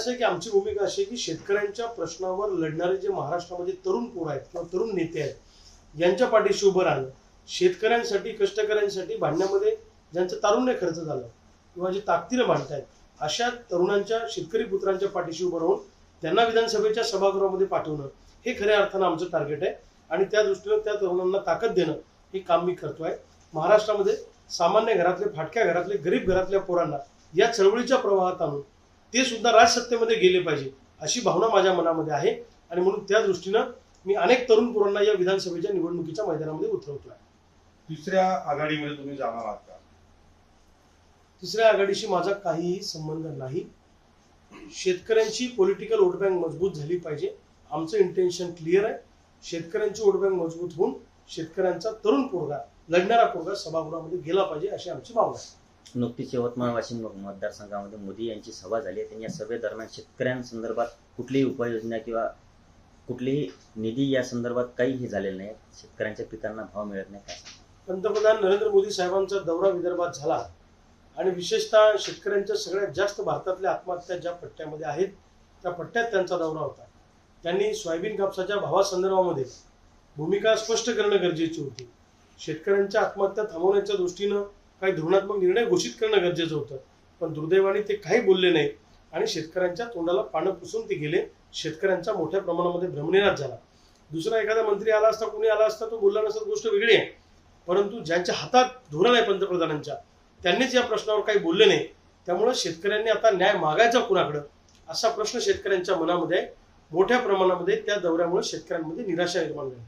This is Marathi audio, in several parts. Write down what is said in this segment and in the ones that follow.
असं की आमची भूमिका अशी की शेतकऱ्यांच्या प्रश्नावर लढणारे जे महाराष्ट्रामध्ये तरुण पोर आहेत किंवा तरुण नेते आहेत यांच्या पाठीशी उभं राहणं शेतकऱ्यांसाठी कष्टकऱ्यांसाठी भांडण्यामध्ये ज्यांचं तारुण्य खर्च झालं किंवा जे ताकदीनं भांडतायत अशा तरुणांच्या शेतकरी पुत्रांच्या पाठीशी उभं राहून त्यांना विधानसभेच्या सभागृहामध्ये पाठवणं हे खऱ्या अर्थानं आमचं टार्गेट आहे. आणि त्या दृष्टीनं त्या तरुणांना ताकद देणं हे काम मी करतोय. महाराष्ट्रामध्ये सामान्य घरातले फाटक्या घरातले गरीब घरातल्या पोरांना या चळवळीच्या प्रवाहात आणून ते सुद्धा राजसत्तेमध्ये गेले पाहिजे अशी भावना माझ्या मनामध्ये आहे. आणि म्हणून त्या दृष्टीनं मी अनेक तरुण पोरांना या विधानसभेच्या निवडणुकीच्या मैदानामध्ये उतरवतोय. तिसऱ्या आघाडीमध्ये तुम्ही जाणार आहात का? तिसऱ्या आघाडीशी माझा काहीही संबंध नाही. शेतकऱ्यांची पॉलिटिकल वोट बँक मजबूत झाली पाहिजे. आमचं इंटेन्शन क्लिअर आहे. शेतकऱ्यांची वोट बँक मजबूत होऊन शेतकऱ्यांचा तरुण पोरगा लढणारा पोरगा सभागृहामध्ये गेला पाहिजे अशी आमची भावना आहे. नुकतीच यवतमाळ वाशिम मतदारसंघामध्ये मोदी यांची सभा झाली आहे. त्यांनी या सभेदरम्यान शेतकऱ्यांसंदर्भात कुठलीही उपाययोजना किंवा कुठलीही निधी या संदर्भात काहीही झालेलं नाही. शेतकऱ्यांच्या पिकांना भाव मिळत नाही काय पंतप्रधान नरेंद्र मोदी साहेबांचा दौरा विदर्भात झाला आणि विशेषतः शेतकऱ्यांच्या सगळ्यात जास्त भारतातल्या आत्महत्या ज्या पट्ट्यामध्ये आहेत त्या पट्ट्यात त्यांचा दौरा होता. त्यांनी सोयाबीन कापसाच्या भावासंदर्भामध्ये भूमिका स्पष्ट करणं गरजेची होती. शेतकऱ्यांच्या आत्महत्या थांबवण्याच्या दृष्टीनं काही धोरणात्मक निर्णय घोषित करणं गरजेचं होतं. पण दुर्दैवाने ते काही बोलले नाही आणि शेतकऱ्यांच्या तोंडाला पानं पुसून ते गेले. शेतकऱ्यांचा मोठ्या प्रमाणामध्ये भ्रमनिराश झाला. दुसरा एखादा मंत्री आला असता कोणी आला असता तो बोलला नसता गोष्ट वेगळी आहे. परंतु ज्यांच्या हातात धोरण आहे पंतप्रधानांच्या त्यांनीच या प्रश्नावर काही बोलले नाही. त्यामुळे शेतकऱ्यांनी आता न्याय मागायचा कुणाकडं? असा प्रश्न शेतकऱ्यांच्या मनामध्ये आहे. मोठ्या प्रमाणामध्ये त्या दौऱ्यामुळे शेतकऱ्यांमध्ये निराशा निर्माण झाली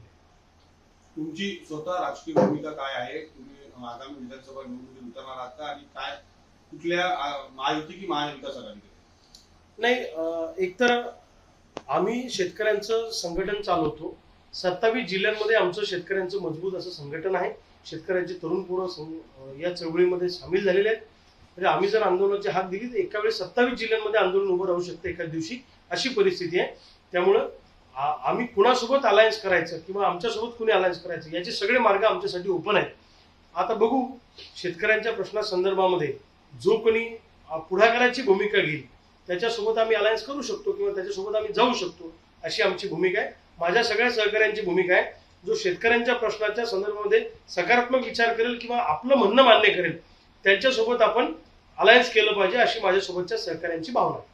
तुमची स्वतः राजकीय भूमिका काय आहे? तुम्ही आगामी विधानसभा निवडणुकीत उतरणार आहात का? आणि काय कुठल्या महायुती की महाविकास आघाडी नाही एकतर आम्ही शेतकऱ्यांचं संघटन चालवतो. सत्तावीस जिल्ह्यांमध्ये आमचं शेतकऱ्यांचं मजबूत असं संघटन आहे. शेतकऱ्यांचे तरुण पोरं या चळवळीमध्ये सामील झालेले आहेत. म्हणजे आम्ही जर आंदोलनाची हाक दिली तर एका वेळी सत्तावीस जिल्ह्यांमध्ये आंदोलन उभं राहू शकतं एका दिवशी. अशी परिस्थिती आहे. त्यामुळं आम्ही कुणासोबत अलायन्स करायचं किंवा आमच्यासोबत कुणी अलायन्स करायचं याचे सगळे मार्ग आमच्यासाठी ओपन आहेत. आता बघू शेतकऱ्यांच्या प्रश्नासंदर्भामध्ये जो कोणी पुढाकाराची भूमिका घेईल त्याच्यासोबत आम्ही अलायन्स करू शकतो किंवा त्याच्यासोबत आम्ही जाऊ शकतो अशी आमची भूमिका आहे. माझ्या सगळ्या सहकाऱ्यांची भूमिका आहे जो शेतकऱ्यांच्या प्रश्नाच्या संदर्भामध्ये सकारात्मक विचार करेल किंवा आपलं म्हणणं मान्य करेल त्यांच्यासोबत आपण अलायन्स केलं पाहिजे अशी माझ्यासोबतच्या सहकाऱ्यांची भावना आहे.